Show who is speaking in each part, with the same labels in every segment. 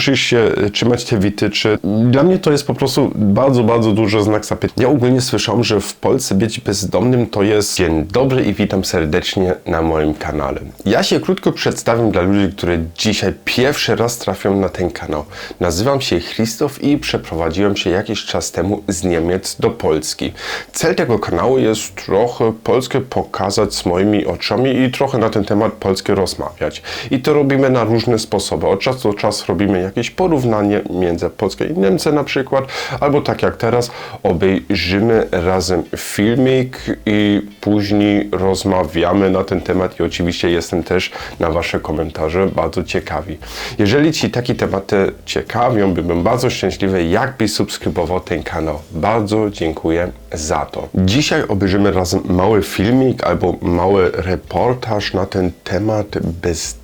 Speaker 1: musisz się e, trzymać te wytyczy. Dla mnie to jest po prostu bardzo, bardzo dużo znak zapytania. Ja ogólnie słyszałem, że w Polsce być bezdomnym to jest dzień dobry i witam serdecznie na moim kanale. Ja się krótko przedstawię dla ludzi, którzy dzisiaj pierwszy raz trafią na ten kanał. Nazywam się Krzysztof i przeprowadziłem się jakiś czas temu z Niemiec do Polski. Cel tego kanału jest trochę Polskę pokazać z moimi oczami i trochę na ten temat Polskę rozmawiać. I to robimy na różne sposoby. Od czasu do czasu robimy jakieś porównanie między Polską i Niemcy na przykład, albo tak jak teraz, obejrzymy razem filmik i później rozmawiamy na ten temat i oczywiście jestem też na Wasze komentarze bardzo ciekawi. Jeżeli Ci takie tematy ciekawią, byłbym bardzo szczęśliwy, jakbyś subskrybował ten kanał. Bardzo dziękuję za to. Dzisiaj obejrzymy razem mały filmik albo mały reportaż na ten temat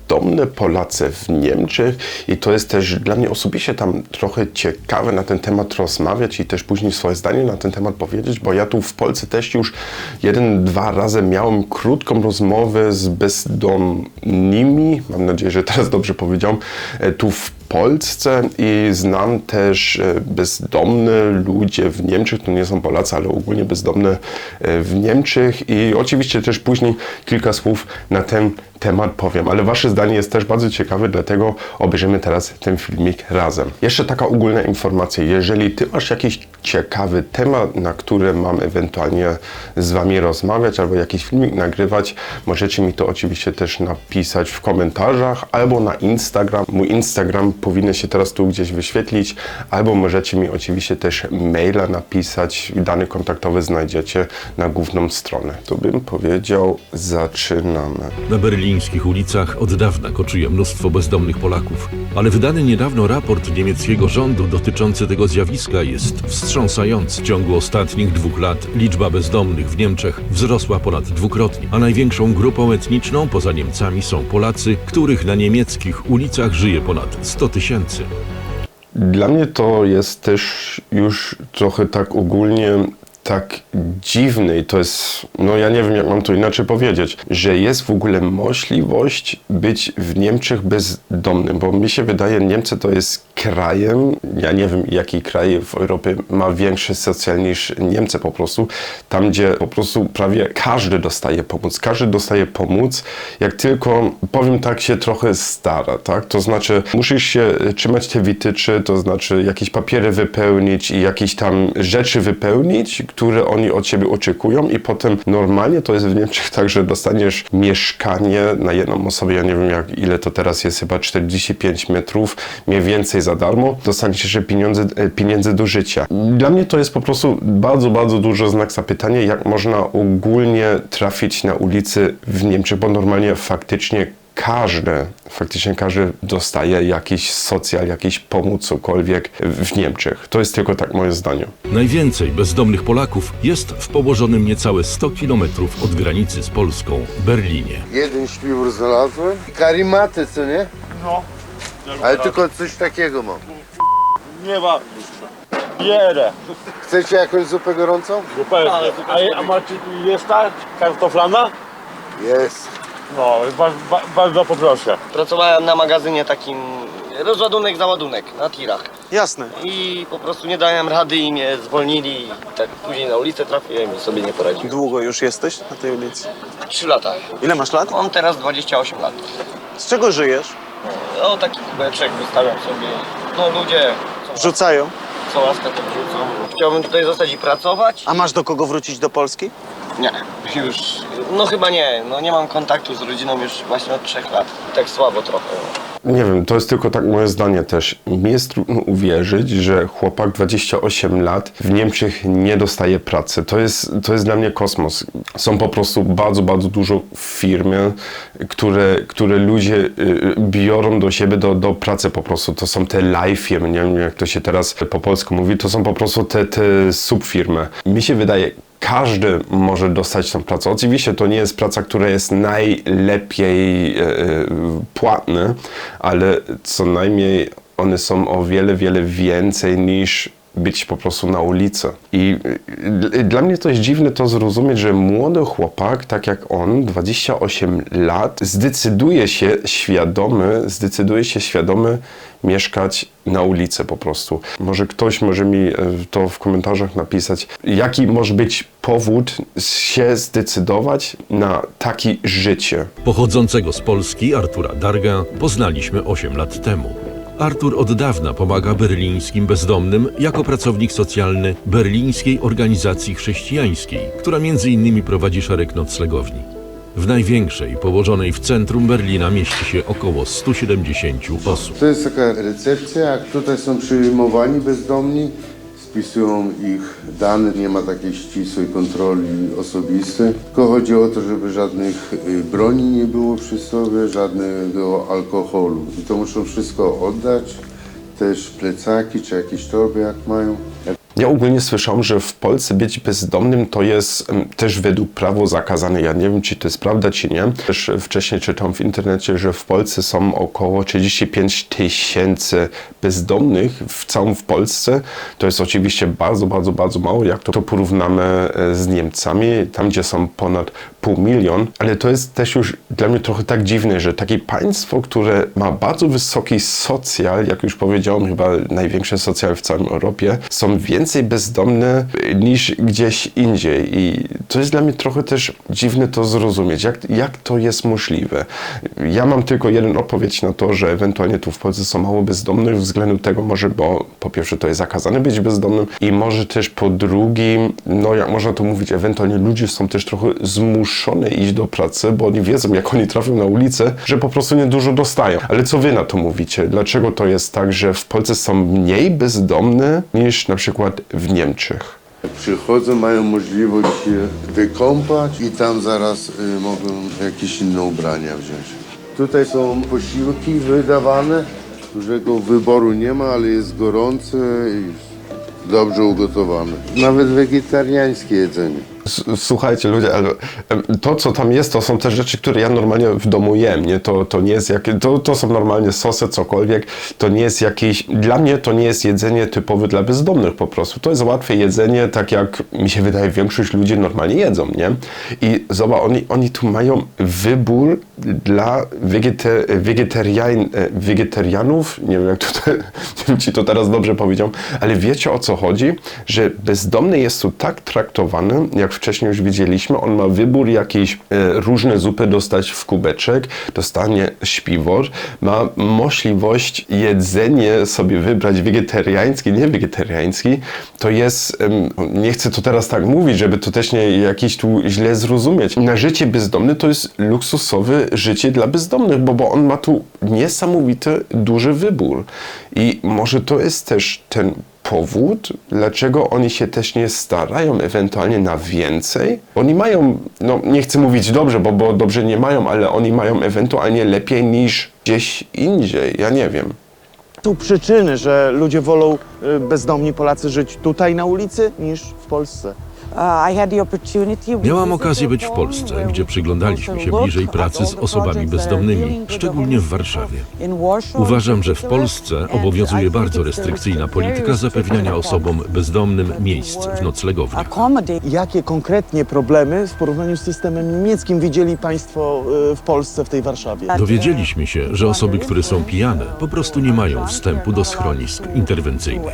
Speaker 1: bezdomne Polacy w Niemczech i to jest też dla mnie osobiście tam trochę ciekawe na ten temat rozmawiać i też później swoje zdanie na ten temat powiedzieć, bo ja tu w Polsce też już jeden, dwa razy miałem krótką rozmowę z bezdomnymi, mam nadzieję, że teraz dobrze powiedziałem, e, tu w Polsce i znam też e, bezdomne ludzie w Niemczech, to nie są Polacy, ale ogólnie bezdomne e, w Niemczech. I oczywiście też później kilka słów na ten temat powiem, ale wasze zdanie jest też bardzo ciekawe, dlatego obejrzymy teraz ten filmik razem. Jeszcze taka ogólna informacja, jeżeli ty masz jakiś ciekawy temat, na który mam ewentualnie z wami rozmawiać albo jakiś filmik nagrywać, możecie mi to oczywiście też napisać w komentarzach albo na Instagram. Mój Instagram powinien się teraz tu gdzieś wyświetlić, albo możecie mi oczywiście też maila napisać. Dane kontaktowe znajdziecie na główną stronę. To bym powiedział, zaczynamy.
Speaker 2: Na berlińskich ulicach od dawna koczuje mnóstwo bezdomnych Polaków, ale wydany niedawno raport niemieckiego rządu dotyczący tego zjawiska jest wstrząsający. W ciągu ostatnich dwóch lat liczba bezdomnych w Niemczech wzrosła ponad dwukrotnie, a największą grupą etniczną poza Niemcami są Polacy, których na niemieckich ulicach żyje ponad 100 tysięcy.
Speaker 1: Dla mnie to jest też już trochę tak ogólnie tak dziwny to jest, no ja nie wiem jak mam to inaczej powiedzieć, że jest w ogóle możliwość być w Niemczech bezdomnym, bo mi się wydaje, Niemcy to jest krajem, ja nie wiem jaki kraj w Europie ma większy socjal niż Niemcy po prostu, tam gdzie po prostu prawie każdy dostaje pomoc, każdy dostaje pomoc, jak tylko, powiem tak, się trochę stara, tak, to znaczy musisz się trzymać te wytyczy, to znaczy jakieś papiery wypełnić i jakieś tam rzeczy wypełnić, które oni od ciebie oczekują i potem normalnie to jest w Niemczech tak, że dostaniesz mieszkanie na jedną osobę, ja nie wiem jak ile to teraz jest, chyba 45 metrów, mniej więcej za darmo, dostaniesz jeszcze pieniądze, e, pieniędzy do życia. Dla mnie to jest po prostu bardzo, bardzo dużo znak zapytania, jak można ogólnie trafić na ulicy w Niemczech, bo normalnie faktycznie każdy, faktycznie każdy dostaje jakiś socjal, jakiś pomoc, cokolwiek w Niemczech. To jest tylko tak moje zdanie.
Speaker 2: Najwięcej bezdomnych Polaków jest w położonym niecałe 100 kilometrów od granicy z Polską Berlinie.
Speaker 3: Jeden śpiwór znalazłem. Karimaty, co nie?
Speaker 4: No.
Speaker 3: Ale tylko coś takiego mam.
Speaker 4: Nie ma. Bierę.
Speaker 3: Chcecie jakąś zupę gorącą?
Speaker 4: Zupełnie. A, a macie jest ta kartoflana?
Speaker 3: Jest.
Speaker 4: No, ba, ba, bardzo poproszę.
Speaker 5: Pracowałem na magazynie takim rozładunek, załadunek na tirach.
Speaker 6: Jasne.
Speaker 5: I po prostu nie dałem rady i mnie zwolnili. I tak później na ulicę trafiłem i sobie nie poradziłem.
Speaker 6: Długo już jesteś na tej ulicy?
Speaker 5: Trzy lata.
Speaker 6: Ile masz lat?
Speaker 5: Mam teraz 28 lat.
Speaker 6: Z czego żyjesz?
Speaker 5: No taki kubeczek wystawiam sobie. No ludzie co,
Speaker 6: Rzucają.
Speaker 5: co łaskę to wrzucą. Chciałbym tutaj zostać i pracować?
Speaker 6: A masz do kogo wrócić do Polski?
Speaker 5: Nie, już. No chyba nie. No nie mam kontaktu z rodziną już właśnie od trzech lat. Tak słabo trochę.
Speaker 1: Nie wiem, to jest tylko tak moje zdanie też. Mi jest trudno uwierzyć, że chłopak 28 lat w Niemczech nie dostaje pracy. To jest, to jest dla mnie kosmos. Są po prostu bardzo, bardzo dużo firmy, które, które ludzie y, biorą do siebie do, do pracy po prostu. To są te live firmy, nie wiem jak to się teraz po polsku mówi, to są po prostu te, te subfirmy. Mi się wydaje, każdy może dostać tą pracę. Oczywiście to nie jest praca, która jest najlepiej e, e, płatna, ale co najmniej one są o wiele, wiele więcej niż być po prostu na ulicy. I dla mnie to jest dziwne to zrozumieć, że młody chłopak, tak jak on, 28 lat, zdecyduje się świadomy, zdecyduje się świadomy mieszkać na ulicy po prostu. Może ktoś może mi e, to w komentarzach napisać, jaki może być powód się zdecydować na takie życie.
Speaker 2: Pochodzącego z Polski Artura Darga poznaliśmy 8 lat temu. Artur od dawna pomaga berlińskim bezdomnym jako pracownik socjalny Berlińskiej Organizacji Chrześcijańskiej, która między innymi prowadzi szereg noclegowni. W największej, położonej w centrum Berlina, mieści się około 170 osób.
Speaker 3: To jest taka recepcja, tutaj są przyjmowani bezdomni, spisują ich dane, nie ma takiej ścisłej kontroli osobistej. Tylko chodzi o to, żeby żadnych y, broni nie było przy sobie, żadnego alkoholu. I to muszą wszystko oddać, też plecaki czy jakieś torby jak mają.
Speaker 1: Ja ogólnie słyszałem, że w Polsce być bezdomnym to jest też według prawa zakazane. Ja nie wiem, czy to jest prawda, czy nie. Też wcześniej czytałem w internecie, że w Polsce są około 35 tysięcy bezdomnych w całym w Polsce. To jest oczywiście bardzo, bardzo, bardzo mało, jak to, to porównamy e, z Niemcami, tam gdzie są ponad pół milion. Ale to jest też już dla mnie trochę tak dziwne, że takie państwo, które ma bardzo wysoki socjal, jak już powiedziałem, chyba największy socjal w całej Europie, są więcej bezdomne niż gdzieś indziej. I to jest dla mnie trochę też dziwne to zrozumieć, jak, jak to jest możliwe. Ja mam tylko jeden odpowiedź na to, że ewentualnie tu w Polsce są mało bezdomnych, względu tego może, bo po pierwsze to jest zakazane być bezdomnym i może też po drugim, no jak można to mówić, ewentualnie ludzie są też trochę zmuszone iść do pracy, bo oni wiedzą, jak oni trafią na ulicę, że po prostu niedużo dostają. Ale co wy na to mówicie? Dlaczego to jest tak, że w Polsce są mniej bezdomne niż na przykład w Niemczech?
Speaker 3: Przychodzą, mają możliwość się wykąpać i tam zaraz y, mogą jakieś inne ubrania wziąć. Tutaj są posiłki wydawane, dużego wyboru nie ma, ale jest gorące i dobrze ugotowane. Nawet wegetariańskie jedzenie.
Speaker 1: Słuchajcie ludzie, ale to co tam jest, to są te rzeczy, które ja normalnie w domu jem, nie? To, to nie jest jakie, to, to są normalnie sosy, cokolwiek, to nie jest jakieś, dla mnie to nie jest jedzenie typowe dla bezdomnych po prostu, to jest łatwe jedzenie, tak jak mi się wydaje większość ludzi normalnie jedzą, nie? I zobacz, oni, oni tu mają wybór dla wegete, wegetarian, e, wegetarianów, nie wiem jak to, nie wiem czy to teraz dobrze powiedziałem, ale wiecie o co chodzi, że bezdomny jest tu tak traktowany, jak wcześniej już widzieliśmy, on ma wybór jakiejś e, różne zupy dostać w kubeczek, dostanie śpiwór, ma możliwość jedzenie sobie wybrać wegetariański, nie wegetariański, to jest, nie chcę to teraz tak mówić, żeby to też nie jakiś tu źle zrozumieć. Na życie bezdomny to jest luksusowe życie dla bezdomnych, bo, bo on ma tu niesamowity duży wybór. I może to jest też ten powód, dlaczego oni się też nie starają ewentualnie na więcej. Oni mają, no nie chcę mówić dobrze, bo, bo dobrze nie mają, ale oni mają ewentualnie lepiej niż gdzieś indziej. Ja nie wiem.
Speaker 6: Tu przyczyny, że ludzie wolą y, bezdomni Polacy żyć tutaj na ulicy niż w Polsce.
Speaker 2: Miałam okazję być w Polsce, gdzie przyglądaliśmy się bliżej pracy z osobami bezdomnymi, szczególnie w Warszawie. Uważam, że w Polsce obowiązuje bardzo restrykcyjna polityka zapewniania osobom bezdomnym miejsc w noclegowniach.
Speaker 6: Jakie konkretnie problemy w porównaniu z systemem niemieckim widzieli Państwo y, w Polsce, w tej Warszawie?
Speaker 2: Dowiedzieliśmy się, że osoby, które są pijane, po prostu nie mają wstępu do schronisk interwencyjnych.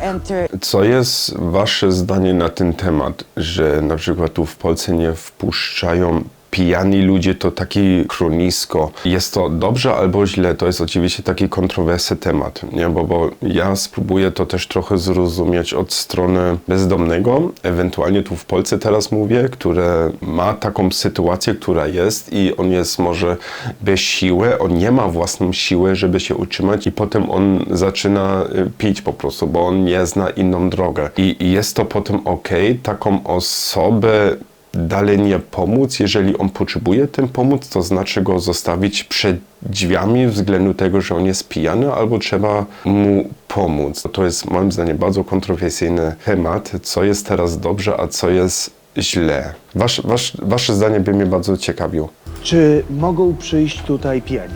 Speaker 1: Co jest wasze zdanie na ten temat, że na przykład tu w Polsce nie wpuszczają pijani ludzie, to takie chronisko. Jest to dobrze albo źle? To jest oczywiście taki kontrowersy temat, nie? Bo, bo ja spróbuję to też trochę zrozumieć od strony bezdomnego, ewentualnie tu w Polsce teraz mówię, które ma taką sytuację, która jest i on jest może bez siły, on nie ma własną siłę, żeby się utrzymać i potem on zaczyna y, pić po prostu, bo on nie zna inną drogę. I i jest to potem ok, taką osobę dalej nie pomóc, jeżeli on potrzebuje tym pomóc, to znaczy go zostawić przed drzwiami względu tego, że on jest pijany, albo trzeba mu pomóc. To jest moim zdaniem bardzo kontrowersyjny temat, co jest teraz dobrze, a co jest źle. Wasz, wasz, wasze zdanie by mnie bardzo ciekawiło.
Speaker 6: Czy mogą przyjść tutaj pijani?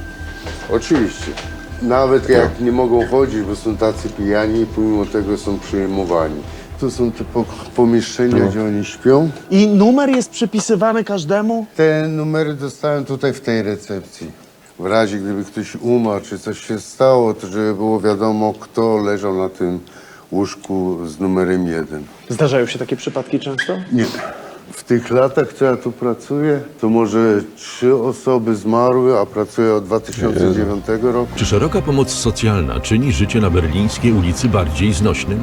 Speaker 3: Oczywiście. Nawet jak nie mogą chodzić, bo są tacy pijani, pomimo tego są przyjmowani. Tu są te po- pomieszczenia, gdzie oni śpią.
Speaker 6: I numer jest przypisywany każdemu?
Speaker 3: Te numery dostałem tutaj w tej recepcji. W razie gdyby ktoś umarł, czy coś się stało, to żeby było wiadomo, kto leżał na tym łóżku z numerem jeden.
Speaker 6: Zdarzają się takie przypadki często?
Speaker 3: Nie. W tych latach, co ja tu pracuję, to może trzy osoby zmarły, a pracuję od 2009 roku.
Speaker 2: Czy szeroka pomoc socjalna czyni życie na berlińskiej ulicy bardziej znośnym?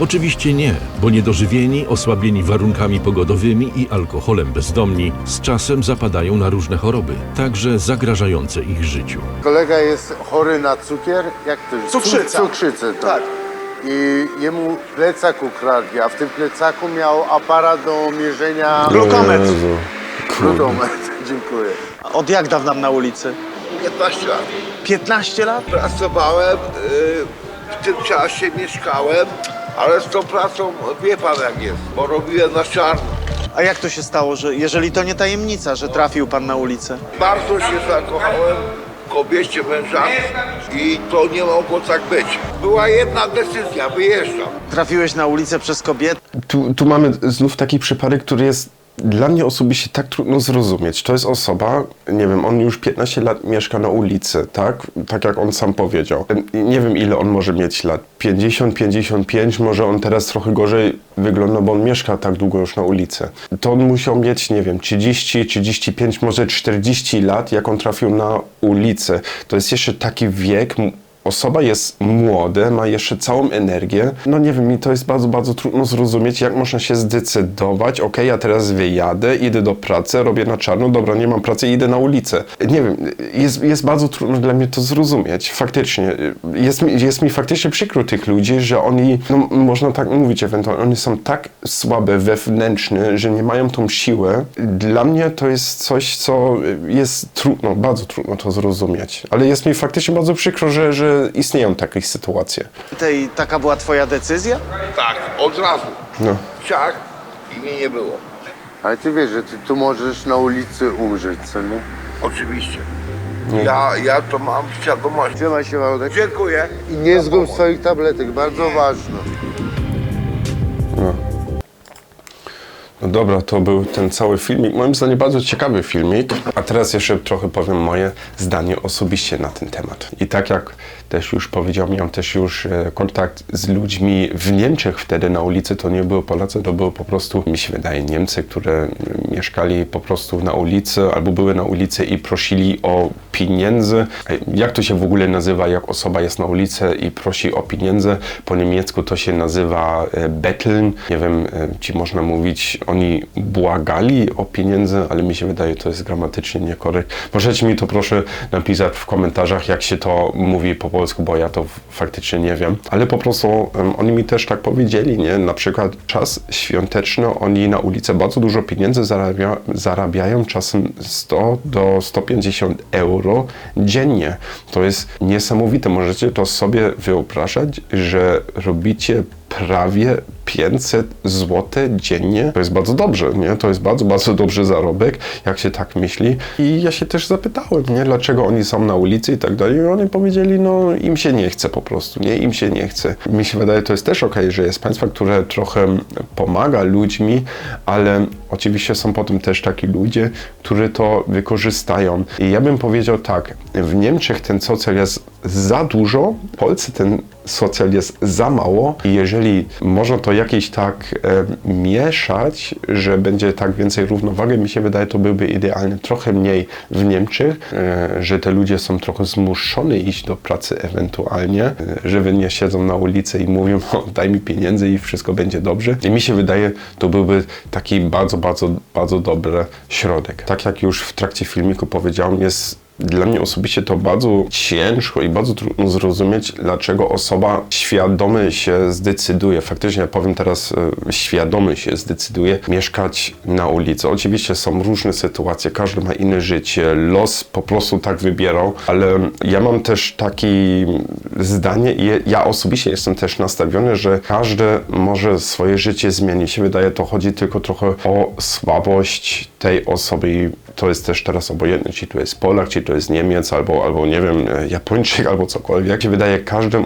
Speaker 2: Oczywiście nie, bo niedożywieni, osłabieni warunkami pogodowymi i alkoholem bezdomni z czasem zapadają na różne choroby, także zagrażające ich życiu.
Speaker 3: Kolega jest chory na cukier, jak to jest?
Speaker 6: Cukrzyca.
Speaker 3: Cukrzycę, tak. I jemu plecak ukradli, a w tym plecaku miał aparat do mierzenia
Speaker 6: Glukometr.
Speaker 3: Glukometr. Dziękuję.
Speaker 6: Od jak dawna na ulicy?
Speaker 7: 15 lat.
Speaker 6: 15 lat?
Speaker 7: Pracowałem, y, w tym czasie mieszkałem, ale z tą pracą wie pan jak jest, bo robiłem na czarno.
Speaker 6: A jak to się stało, że jeżeli to nie tajemnica, że trafił pan na ulicę?
Speaker 7: Bardzo się zakochałem w kobiecie męża i to nie mogło tak być. Była jedna decyzja, wyjeżdżam.
Speaker 6: Trafiłeś na ulicę przez kobietę?
Speaker 1: Tu, tu mamy znów taki przypadek, który jest dla mnie osobiście tak trudno zrozumieć. To jest osoba, nie wiem, on już 15 lat mieszka na ulicy, tak? Tak jak on sam powiedział. Nie wiem, ile on może mieć lat. 50, 55, może on teraz trochę gorzej wygląda, bo on mieszka tak długo już na ulicy. To on musiał mieć, nie wiem, 30, 35, może 40 lat, jak on trafił na ulicę. To jest jeszcze taki wiek, Osoba jest młoda, ma jeszcze całą energię. No nie wiem, mi to jest bardzo, bardzo trudno zrozumieć, jak można się zdecydować, ok, ja teraz wyjadę, idę do pracy, robię na czarno, dobra, nie mam pracy, idę na ulicę. Nie wiem, jest, jest bardzo trudno dla mnie to zrozumieć, faktycznie. Jest jest mi faktycznie przykro tych ludzi, że oni, no można tak mówić ewentualnie, oni są tak słabe wewnętrznie, że nie mają tą siłę. Dla mnie to jest coś, co jest trudno, bardzo trudno to zrozumieć. Ale jest mi faktycznie bardzo przykro, że, że istnieją takie sytuacje.
Speaker 6: Tej, taka była twoja decyzja?
Speaker 7: Tak, od razu.
Speaker 1: No.
Speaker 7: Ciach i mnie nie było.
Speaker 3: Ale ty wiesz, że ty tu możesz na ulicy umrzeć, co nie?
Speaker 7: Oczywiście. Ja, ja to mam świadomość.
Speaker 3: Trzymaj się, Wałdek.
Speaker 7: Dziękuję.
Speaker 3: I nie zgub swoich tabletek, bardzo ważne.
Speaker 1: No dobra, to był ten cały filmik. Moim zdaniem bardzo ciekawy filmik. A teraz jeszcze trochę powiem moje zdanie osobiście na ten temat. I tak jak też już powiedziałem, miałem też już e, kontakt z ludźmi w Niemczech wtedy na ulicy. To nie były Polacy, to były po prostu, mi się wydaje, Niemcy, które mieszkali po prostu na ulicy albo były na ulicy i prosili o pieniądze. E, Jak to się w ogóle nazywa, jak osoba jest na ulicy i prosi o pieniądze? Po niemiecku to się nazywa e, betteln. Nie wiem, czy można mówić, oni błagali o pieniądze, ale mi się wydaje, to jest gramatycznie niekorekt. Możecie mi to proszę napisać w komentarzach, jak się to mówi po polsku, bo ja to faktycznie nie wiem. Ale po prostu em, oni mi też tak powiedzieli, nie? Na przykład czas świąteczny, oni na ulicy bardzo dużo pieniędzy zarabia, zarabiają, czasem 100 do 150 euro dziennie. To jest niesamowite. Możecie to sobie wyobrażać, że robicie prawie 500 zł dziennie. To jest bardzo dobrze, nie? To jest bardzo, bardzo dobry zarobek, jak się tak myśli. I ja się też zapytałem, nie? Dlaczego oni są na ulicy i tak dalej. I oni powiedzieli, no im się nie chce po prostu, nie? Im się nie chce. Mi się wydaje, to jest też okej, że jest państwo, które trochę pomaga ludźmi, ale oczywiście są potem też taki ludzie, którzy to wykorzystają. I ja bym powiedział tak, w Niemczech ten socjal jest za dużo, w Polsce ten socjal jest za mało i jeżeli można to jakieś tak e, mieszać, że będzie tak więcej równowagi, mi się wydaje, to byłby idealny. Trochę mniej w Niemczech, e, że te ludzie są trochę zmuszeni iść do pracy ewentualnie, e, że nie siedzą na ulicy i mówią, daj mi pieniędzy i wszystko będzie dobrze. I mi się wydaje, to byłby taki bardzo, bardzo, bardzo dobry środek. Tak jak już w trakcie filmiku powiedziałem, jest dla mnie osobiście to bardzo ciężko i bardzo trudno zrozumieć, dlaczego osoba świadomie się zdecyduje, faktycznie powiem teraz, e, świadomie się zdecyduje mieszkać na ulicy. Oczywiście są różne sytuacje, każdy ma inne życie, los po prostu tak wybierał, ale ja mam też takie zdanie i ja osobiście jestem też nastawiony, że każdy może swoje życie zmienić. Mi się wydaje, to chodzi tylko trochę o słabość tej osoby to jest też teraz obojętne, czy to jest Polak, czy to jest Niemiec, albo, albo nie wiem, Japończyk, albo cokolwiek. Jak się wydaje, każdy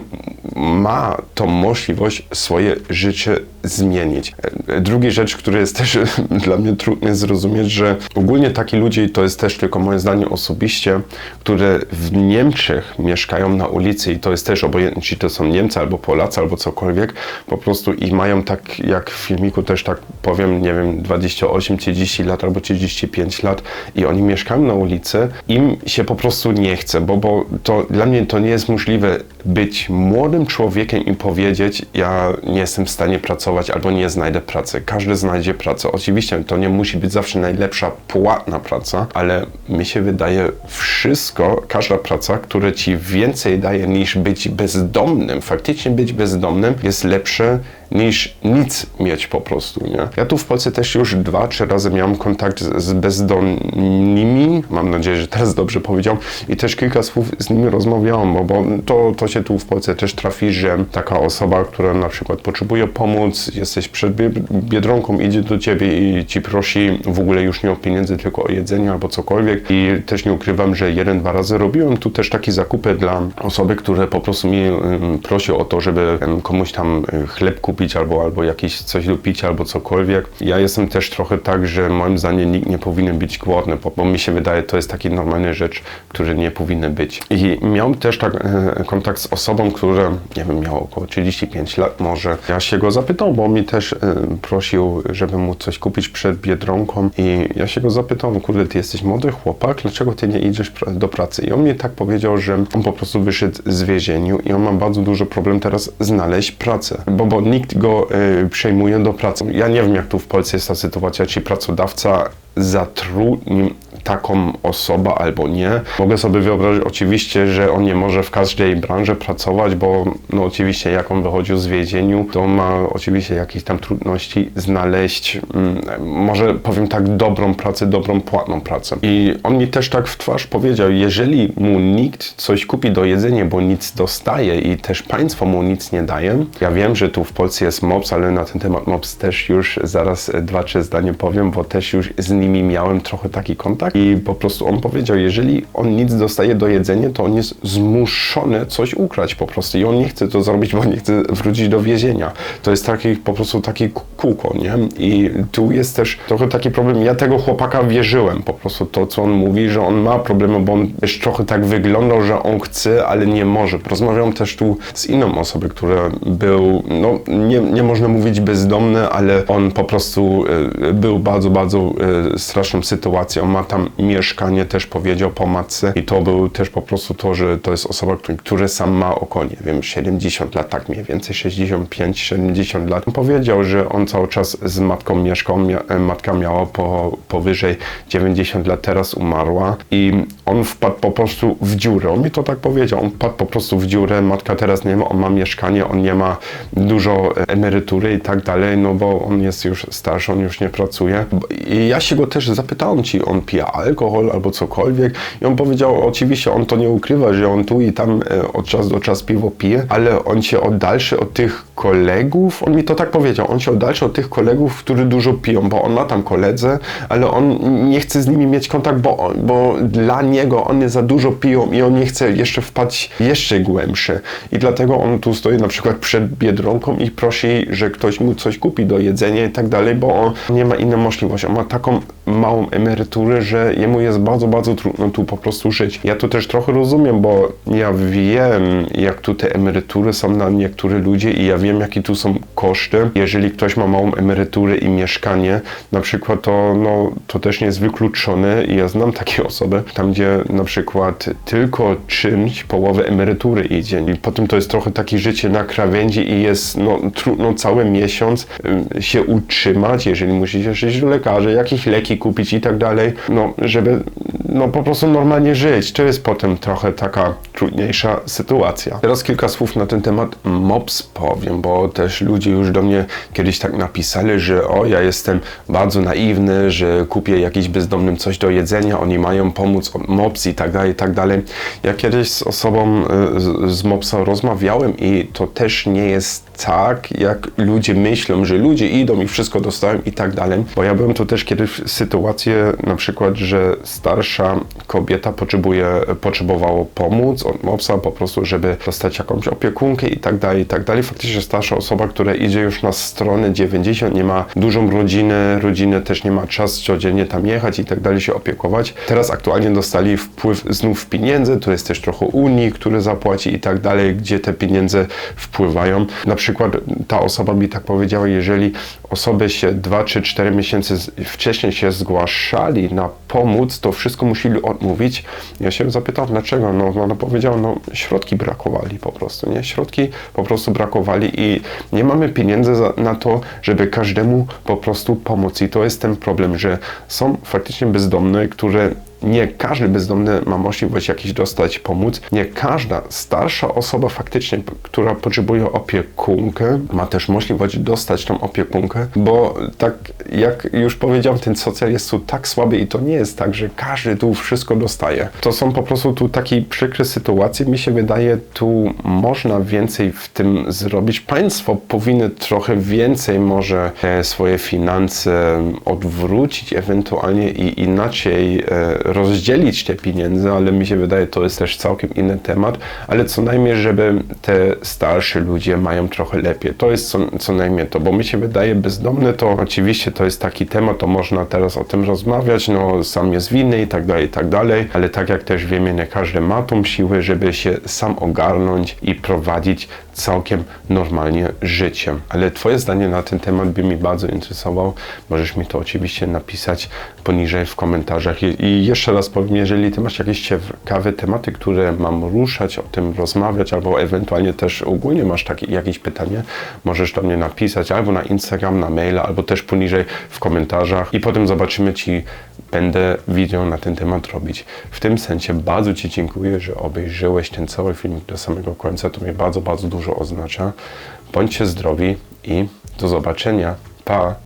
Speaker 1: ma tą możliwość swoje życie zmienić. Drugi rzecz, który jest też dla mnie trudny zrozumieć, że ogólnie taki ludzie, to jest też tylko moje zdanie osobiście, które w Niemczech mieszkają na ulicy i to jest też obojętne, czy to są Niemcy, albo Polacy, albo cokolwiek, po prostu i mają tak, jak w filmiku też tak powiem, nie wiem, 28, 30 lat albo 35 lat i oni mieszkają na ulicy, im się po prostu nie chce, bo, bo to dla mnie to nie jest możliwe być młodym człowiekiem i powiedzieć, ja nie jestem w stanie pracować albo nie znajdę pracy. Każdy znajdzie pracę. Oczywiście to nie musi być zawsze najlepsza, płatna praca, ale mi się wydaje wszystko, każda praca, która ci więcej daje niż być bezdomnym, faktycznie być bezdomnym jest lepsze niż nic mieć po prostu, nie? Ja tu w Polsce też już dwa, trzy razy miałem kontakt z bezdomnymi, mam nadzieję, że teraz dobrze powiedziałem, i też kilka słów z nimi rozmawiałem, bo, bo to, to się tu w Polsce też trafi, że taka osoba, która na przykład potrzebuje pomóc, jesteś przed Bie- Biedronką, idzie do ciebie i ci prosi w ogóle już nie o pieniędzy, tylko o jedzenie albo cokolwiek. I też nie ukrywam, że jeden, dwa razy robiłem tu też takie zakupy dla osoby, które po prostu mi prosi o to, żeby komuś tam y, chleb kupić albo, albo jakieś coś do picia albo cokolwiek. Ja jestem też trochę tak, że moim zdaniem nikt nie powinien być głodny, bo, bo mi się wydaje, to jest taka normalna rzecz, które nie powinny być. I miałem też tak e, kontakt z osobą, która, nie wiem, miała około 35 lat może. Ja się go zapytał, bo mi też e, prosił, żeby mu coś kupić przed Biedronką i ja się go zapytałem, kurde, ty jesteś młody chłopak, dlaczego ty nie idziesz do pracy? I on mi tak powiedział, że on po prostu wyszedł z więzieniu i on ma bardzo duży problem teraz znaleźć pracę, bo, bo nikt go e, przejmuje do pracy. Ja nie wiem, jak tu w Polsce jest ta sytuacja, czy pracodawca zatrudni taką osobę albo nie. Mogę sobie wyobrazić oczywiście, że on nie może w każdej branży pracować, bo no oczywiście jak on wychodził z więzieniu, to ma oczywiście jakieś tam trudności znaleźć, mm, może powiem tak, dobrą pracę, dobrą płatną pracę. I on mi też tak w twarz powiedział, jeżeli mu nikt coś kupi do jedzenia, bo nic dostaje i też państwo mu nic nie daje, ja wiem, że tu w Polsce jest MOPS, ale na ten temat MOPS też już zaraz e, dwa, trzy zdanie powiem, bo też już z nimi miałem trochę taki kontakt i po prostu on powiedział, jeżeli on nic dostaje do jedzenia, to on jest zmuszony coś ukraść po prostu i on nie chce to zrobić, bo nie chce wrócić do więzienia. To jest taki po prostu taki ku- kółko, nie? I tu jest też trochę taki problem, ja tego chłopaka wierzyłem po prostu to, co on mówi, że on ma problemy, bo on też trochę tak wyglądał, że on chce, ale nie może. Rozmawiam też tu z inną osobą, która był, no nie, nie można mówić bezdomny, ale on po prostu e, był bardzo, bardzo e, straszną sytuacją. Ma tam mieszkanie, też powiedział po matce i to był też po prostu to, że to jest osoba, który sam ma około, nie wiem, 70 lat, tak mniej więcej 65-70 lat. Powiedział, że on cały czas z matką mieszkał, mia, e, matka miała po, powyżej 90 lat, teraz umarła i on wpadł po prostu w dziurę. On mi to tak powiedział, on wpadł po prostu w dziurę, matka teraz nie ma, on ma mieszkanie, on nie ma dużo e, emerytury i tak dalej, no bo on jest już starszy, on już nie pracuje. I ja się go też zapytałem, czy on alkohol albo cokolwiek i on powiedział, oczywiście on to nie ukrywa, że on tu i tam e, od czasu do czasu piwo pije, ale on się oddalszy od tych kolegów, on mi to tak powiedział, on się oddalszy od tych kolegów, którzy dużo piją, bo on ma tam koledze, ale on nie chce z nimi mieć kontakt, bo, bo dla niego one za dużo piją i on nie chce jeszcze wpaść jeszcze głębsze. I dlatego on tu stoi na przykład przed Biedronką i prosi, że ktoś mu coś kupi do jedzenia i tak dalej, bo on nie ma innej możliwości. On ma taką małą emeryturę, że jemu jest bardzo, bardzo trudno tu po prostu żyć. Ja to też trochę rozumiem, bo ja wiem, jak tu te emerytury są na niektóre ludzie i ja wiem, jakie tu są koszty. Jeżeli ktoś ma małą emeryturę i mieszkanie, na przykład, to, no, to też nie jest wykluczone i ja znam takie osoby, tam gdzie na przykład tylko czymś połowę emerytury idzie i potem to jest trochę takie życie na krawędzi i jest no, trudno cały miesiąc y, się utrzymać, jeżeli musicie iść do lekarza, jakieś leki kupić i tak dalej, no, żeby no, po prostu normalnie żyć. To jest potem trochę taka trudniejsza sytuacja. Teraz kilka słów na ten temat MOPS powiem, bo też ludzie już do mnie kiedyś tak napisali, że o, ja jestem bardzo naiwny, że kupię jakiś bezdomnym coś do jedzenia, oni mają pomóc MOPS i tak dalej, i tak dalej. Ja kiedyś z osobą y, z, z MOPS-a rozmawiałem i to też nie jest tak, jak ludzie myślą, że ludzie idą i wszystko dostają i tak dalej, bo ja byłem tu też kiedyś w sytuacji na przykład, że starsza kobieta potrzebuje, potrzebowała pomóc od mopsa po prostu, żeby dostać jakąś opiekunkę i tak dalej, i tak dalej. Faktycznie starsza osoba, która idzie już na stronę 90, nie ma dużą rodzinę, rodzinę też nie ma czas codziennie tam jechać i tak dalej, się opiekować. Teraz aktualnie dostali wpływ znów pieniędzy, to jest też trochę Unii, który zapłaci i tak dalej, gdzie te pieniądze wpływają. Na przykład ta osoba mi tak powiedziała, jeżeli osoby się 2 czy 4 miesiące wcześniej się zgłaszali na pomóc, to wszystko musieli odmówić. Ja się zapytałem, dlaczego? No, ona powiedziała, no środki brakowali po prostu, nie? Środki po prostu brakowali i nie mamy pieniędzy za, na to, żeby każdemu po prostu pomóc. I to jest ten problem, że są faktycznie bezdomne, które nie każdy bezdomny ma możliwość jakiś dostać pomóc. Nie każda starsza osoba faktycznie, która potrzebuje opiekunkę, ma też możliwość dostać tą opiekunkę, bo tak jak już powiedziałem, ten socjal jest tu tak słaby i to nie jest tak, że każdy tu wszystko dostaje. To są po prostu tu takie przykre sytuacje. Mi się wydaje, tu można więcej w tym zrobić. Państwo powinny trochę więcej może e, swoje finanse odwrócić ewentualnie i inaczej e, rozdzielić te pieniądze, ale mi się wydaje, to jest też całkiem inny temat, ale co najmniej, żeby te starsi ludzie mają trochę lepiej. To jest co, co najmniej to, bo mi się wydaje, bezdomny to oczywiście to jest taki temat, to można teraz o tym rozmawiać, no sam jest winny i tak dalej, i tak dalej, ale tak jak też wiemy, nie każdy ma tą siłę, żeby się sam ogarnąć i prowadzić całkiem normalnie życie. Ale Twoje zdanie na ten temat by mi bardzo interesował. Możesz mi to oczywiście napisać poniżej w komentarzach. I, i jeszcze raz powiem, jeżeli Ty masz jakieś ciekawe tematy, które mam ruszać, o tym rozmawiać, albo ewentualnie też ogólnie masz takie, jakieś pytanie, możesz do mnie napisać albo na Instagram, na maila, albo też poniżej w komentarzach i potem zobaczymy Ci, będę wideo na ten temat robić. W tym sensie bardzo Ci dziękuję, że obejrzałeś ten cały film do samego końca. To mi bardzo, bardzo dużo oznacza. Bądźcie zdrowi i do zobaczenia. Pa!